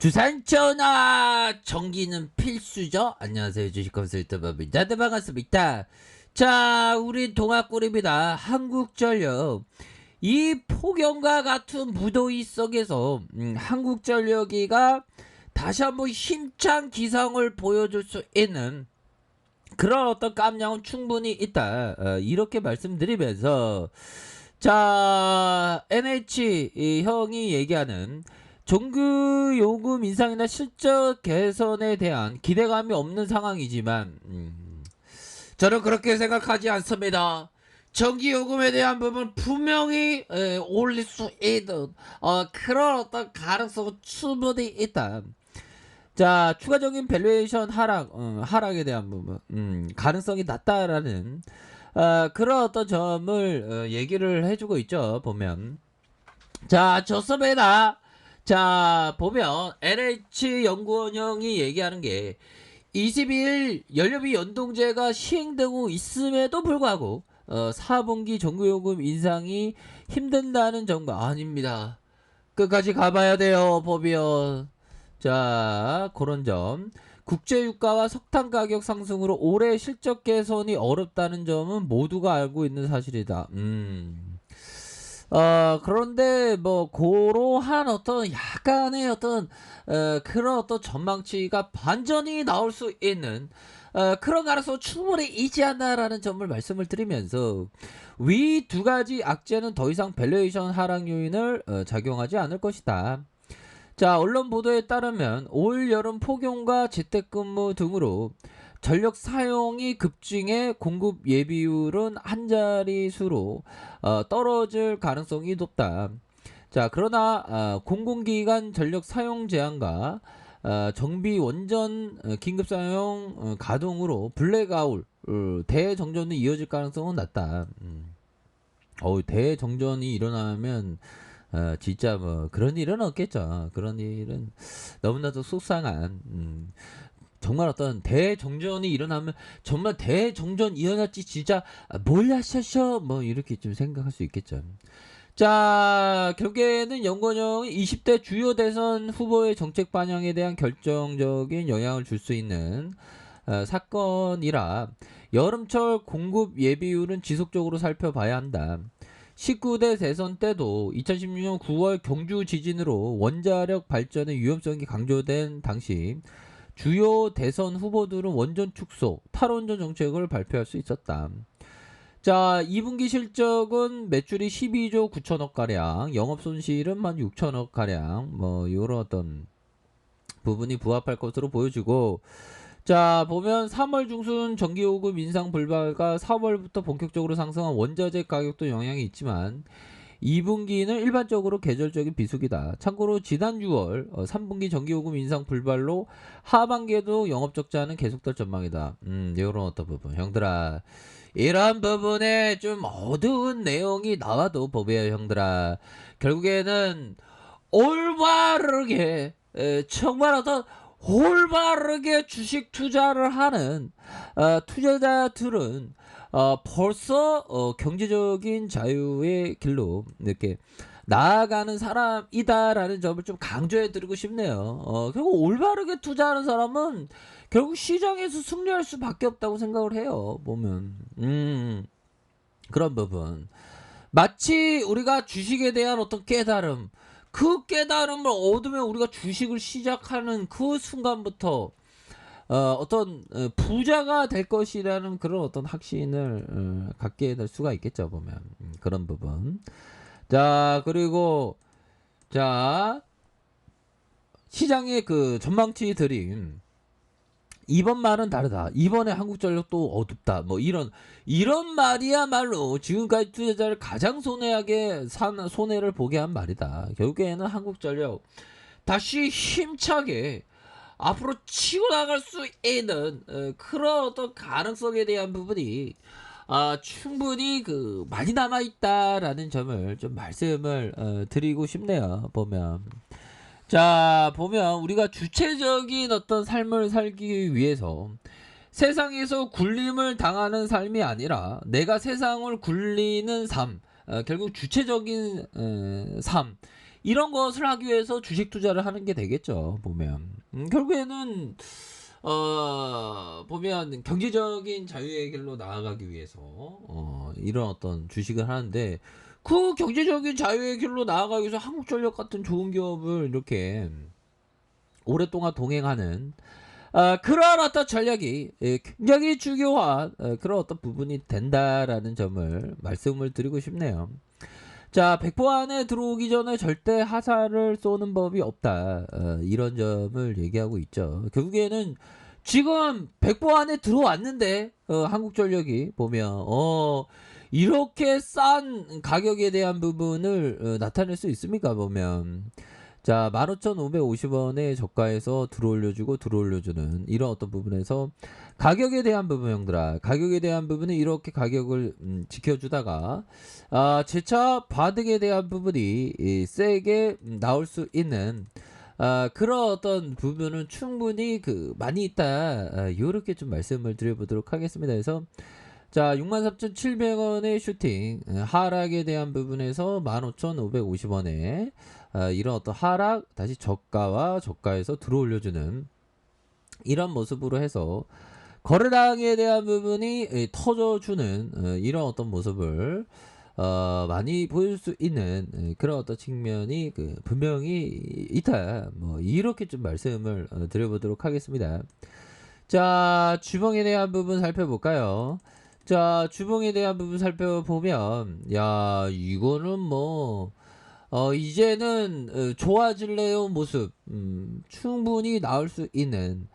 주산 전화 전기는 필수죠. 안녕하세요 주식consultant 법입니다. 네, 반갑습니다. 자, 우리 동아꿀입니다. 한국전력. 이 폭염과 같은 무더위 속에서 음, 한국전력이가 다시 한번 힘찬 기상을 보여줄 수 있는 그런 어떤 깜냥은 충분히 있다. 어, 이렇게 말씀드리면서 자 NH 이 형이 얘기하는 정규 요금 인상이나 실적 개선에 대한 기대감이 없는 상황이지만 음, 저는 그렇게 생각하지 않습니다. 전기 요금에 대한 부분 분명히 에, 올릴 수 있는 어, 그런 어떤 가능성은 충분히 있다. 자 추가적인 밸류에이션 하락 어, 하락에 대한 부분 음, 가능성이 낮다라는 어, 그런 어떤 점을 어, 얘기를 해주고 있죠 보면 자 좋습니다 자 보면 LH 연구원형이 얘기하는 게 22일 연료비 연동제가 시행되고 있음에도 불구하고 어, 4분기 정규요금 인상이 힘든다는 정보 아닙니다 끝까지 가봐야 돼요 보면 자 그런 점 국제유가와 석탄 가격 상승으로 올해 실적 개선이 어렵다는 점은 모두가 알고 있는 사실이다. 음. 어, 그런데 뭐 그러한 어떤 약간의 어떤 어, 그런 어떤 전망치가 반전이 나올 수 있는 어, 그런 가능성 충분히 있지 않나라는 점을 말씀을 드리면서 위 두 가지 악재는 더 이상 밸류에이션 하락 요인을 어, 작용하지 않을 것이다. 자, 언론 보도에 따르면 올 여름 폭염과 재택근무 등으로 전력 사용이 급증해 공급 예비율은 한 자릿수로 어, 떨어질 가능성이 높다. 자, 그러나 어, 공공기관 전력 사용 제한과 어, 정비 원전 어, 긴급 사용 어, 가동으로 블랙아웃 어, 대정전이 이어질 가능성은 낮다. 음. 어우, 대정전이 일어나면 어, 진짜 뭐 그런 일은 없겠죠. 그런 일은 너무나도 속상한 음, 정말 어떤 대정전이 일어나면 정말 대정전 일어났지 진짜 하셨어 뭐 이렇게 좀 생각할 수 있겠죠. 자 결국에는 연건영이 20대 주요 대선 후보의 정책 반영에 대한 결정적인 영향을 줄 수 있는 어, 사건이라 여름철 공급 예비율은 지속적으로 살펴봐야 한다. 19대 대선 때도 2016년 9월 경주 지진으로 원자력 발전의 위험성이 강조된 당시 주요 대선 후보들은 원전 축소, 탈원전 정책을 발표할 수 있었다. 자, 2분기 실적은 매출이 12조 9천억 가량, 영업 손실은 1만 6천억 가량, 뭐 이런 어떤 부분이 부합할 것으로 보여지고 자 보면 3월 중순 전기요금 인상 불발과 4월부터 본격적으로 상승한 원자재 가격도 영향이 있지만 2분기는 일반적으로 계절적인 비수기다. 참고로 지난 6월 어, 3분기 전기요금 인상 불발로 하반기에도 영업 적자는 계속될 전망이다. 음, 이런 어떤 부분. 형들아, 이런 부분에 좀 어두운 내용이 나와도 법이에요, 형들아. 결국에는 올바르게 에, 정말 어떤 올바르게 주식 투자를 하는 어, 투자자들은 어, 벌써 어, 경제적인 자유의 길로 이렇게 나아가는 사람이다라는 점을 좀 강조해 드리고 싶네요. 어, 결국 올바르게 투자하는 사람은 결국 시장에서 승리할 수밖에 없다고 생각을 해요. 보면 음, 그런 부분 마치 우리가 주식에 대한 어떤 깨달음 그 깨달음을 얻으면 우리가 주식을 시작하는 그 순간부터 어, 어떤 어, 부자가 될 것이라는 그런 어떤 확신을 어, 갖게 될 수가 있겠죠 보면 음, 그런 부분 자 그리고 자 시장의 그 전망치들이 이번 말은 다르다. 이번에 한국전력도 어둡다. 뭐 이런 이런 말이야말로 지금까지 투자자를 가장 손해하게 산 손해를 보게 한 말이다. 결국에는 한국전력 다시 힘차게 앞으로 치고 나갈 수 있는 어, 그런 어떤 가능성에 대한 부분이 아, 충분히 그 많이 남아 있다라는 점을 좀 말씀을 어, 드리고 싶네요. 보면 자, 보면 우리가 주체적인 어떤 삶을 살기 위해서 세상에서 굴림을 당하는 삶이 아니라 내가 세상을 굴리는 삶, 어, 결국 주체적인 에, 삶. 이런 것을 하기 위해서 주식 투자를 하는 게 되겠죠. 보면 음, 결국에는 어 보면 경제적인 자유의 길로 나아가기 위해서 어 이런 어떤 주식을 하는데 그 경제적인 자유의 길로 나아가기 위해서 한국전력 같은 좋은 기업을 이렇게 오랫동안 동행하는 아, 그런 어떤 전략이 예, 굉장히 중요한 어, 그런 어떤 부분이 된다라는 점을 말씀을 드리고 싶네요. 자, 백보 안에 들어오기 전에 절대 하사를 쏘는 법이 없다. 어, 이런 점을 얘기하고 있죠. 결국에는 지금 백보 안에 들어왔는데 어, 한국전력이 보면 어 이렇게 싼 가격에 대한 부분을 어, 나타낼 수 있습니까? 보면 자 15,550원의 저가에서 들어올려주고 들어올려주는 이런 어떤 부분에서 가격에 대한 부분 형들아. 가격에 대한 부분은 이렇게 가격을 음, 지켜주다가 아 재차 바득에 대한 부분이 이, 세게 음, 나올 수 있는 아 그런 어떤 부분은 충분히 그 많이 있다. 아, 이렇게 좀 말씀을 드려보도록 하겠습니다. 그래서 자 63,700원의 슈팅 어, 하락에 대한 부분에서 15,550원에 아, 이런 어떤 하락 다시 저가와 저가에서 들어올려주는 이런 모습으로 해서 거래량에 대한 부분이 에, 터져주는 어, 이런 어떤 모습을 어, 많이 보일 수 있는 에, 그런 어떤 측면이 그 분명히 있다. 뭐 이렇게 좀 말씀을 어, 드려보도록 하겠습니다. 자 주봉에 대한 부분 살펴볼까요? 자 주봉에 대한 부분 살펴보면 야 이거는 뭐 어, 이제는 어, 좋아질래요 모습 음, 충분히 나올 수 있는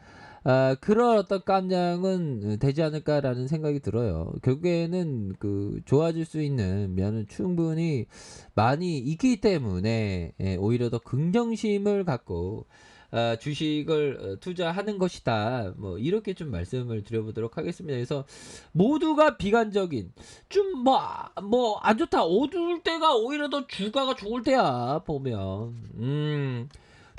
아, 그런 어떤 깜냥은 되지 않을까라는 생각이 들어요. 결국에는 그 좋아질 수 있는 면은 충분히 많이 있기 때문에 예, 오히려 더 긍정심을 갖고 아, 주식을 어, 투자하는 것이다. 뭐 이렇게 좀 말씀을 드려보도록 하겠습니다. 그래서 모두가 비관적인 좀 뭐 뭐 안 좋다. 어두울 때가 오히려 더 주가가 좋을 때야 보면 음.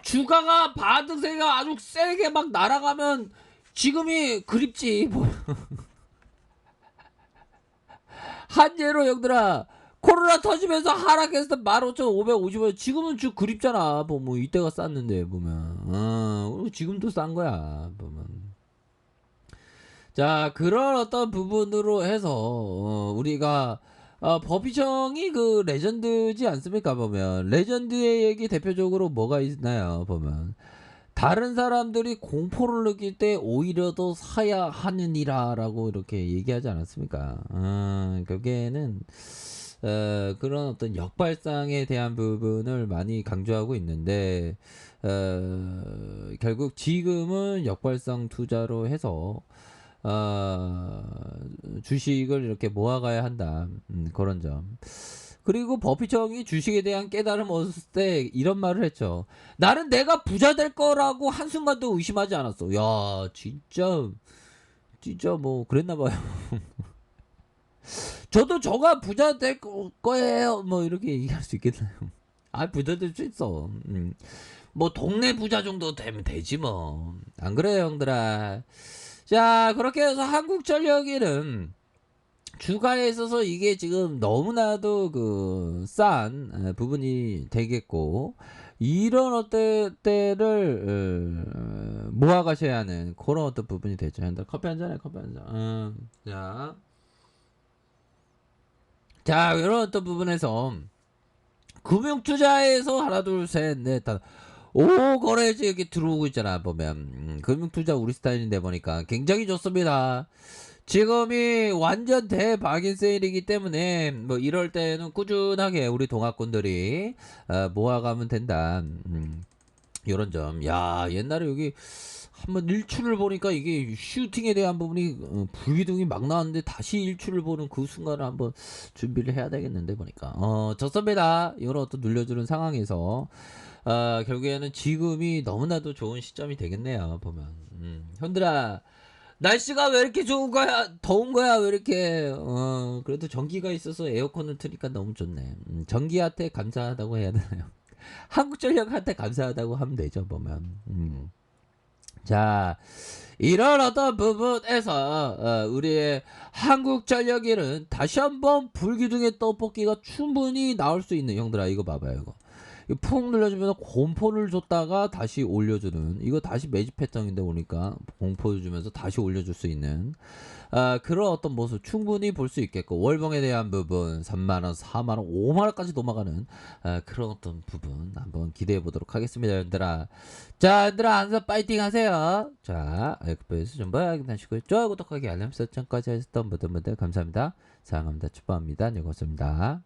주가가 바드세가 아주 세게 막 날아가면 지금이 그립지 뭐. 한재로 형들아 코로나 터지면서 하락했을 때 15,550원. 지금은 쭉 그립잖아. 뭐 이때가 쌌는데 보면. 어, 지금도 싼 거야 보면. 자 그런 어떤 부분으로 해서 어, 우리가 어, 버피청이 그 레전드지 않습니까 보면? 레전드의 얘기 대표적으로 뭐가 있나요 보면? 다른 사람들이 공포를 느낄 때 오히려 더 사야 하느니라 라고 이렇게 얘기하지 않았습니까? 음, 그게는 어, 그런 어떤 역발상에 대한 부분을 많이 강조하고 있는데 어, 결국 지금은 역발상 투자로 해서 어, 주식을 이렇게 모아가야 한다. 음, 그런 점. 그리고 버피청이 주식에 대한 깨달음 얻었을 때 이런 말을 했죠. 나는 내가 부자 될 거라고 한순간도 의심하지 않았어. 야, 진짜, 진짜 뭐, 그랬나 봐요. 저도 저가 부자 될 거- 거예요. 뭐, 이렇게 얘기할 수 있겠나요? 아, 부자 될 수 있어. 음. 뭐, 동네 부자 정도 되면 되지 뭐. 안 그래요, 형들아? 자, 그렇게 해서 한국전력에는 주가에 있어서 이게 지금 너무나도 그 싼 부분이 되겠고 이런 어떤 때를 어, 모아가셔야 하는 그런 어떤 부분이 되죠. 커피 한 잔에 커피 한 잔. 음, 자, 자 이런 어떤 부분에서 금융 투자에서 하나 둘셋넷다 오 거래지 이렇게 들어오고 있잖아 보면 음, 금융 투자 우리 스타일인데 보니까 굉장히 좋습니다. 지금이 완전 대박인 세일이기 때문에 뭐 이럴 때는 꾸준하게 우리 동학군들이 어, 모아가면 된다. 음, 이런 점. 야 옛날에 여기 한번 일출을 보니까 이게 슈팅에 대한 부분이 어, 불기둥이 막 나왔는데 다시 일출을 보는 그 순간을 한번 준비를 해야 되겠는데 보니까 어 좋습니다. 이런 어떤 눌려주는 상황에서 어, 결국에는 지금이 너무나도 좋은 시점이 되겠네요. 보면 음, 현들아 날씨가 왜 이렇게 좋은 거야? 더운 거야? 왜 이렇게? 어, 그래도 전기가 있어서 에어컨을 트니까 너무 좋네. 음, 전기한테 감사하다고 해야 되나요? 한국전력한테 감사하다고 하면 되죠, 보면. 음. 자, 이런 어떤 부분에서 어, 우리의 한국전력에는 다시 한번 불기둥의 떡볶이가 충분히 나올 수 있는 형들아 이거 봐봐요 이거 푹 눌러주면서 공포를 줬다가 다시 올려주는 이거 다시 매집 패턴인데 보니까 공포 주면서 다시 올려줄 수 있는 아, 그런 어떤 모습 충분히 볼 수 있겠고 월봉에 대한 부분 3만원 4만원 5만원까지 넘어가는 아, 그런 어떤 부분 한번 기대해 보도록 하겠습니다 여러분들아. 자 얘들아 항상 파이팅 하세요. 자 에크베이스 좀 확인하시고요. 좋아요 구독하기 알람 설정까지 하셨던 모든 분들 감사합니다. 사랑합니다. 축복합니다. 네 고맙습니다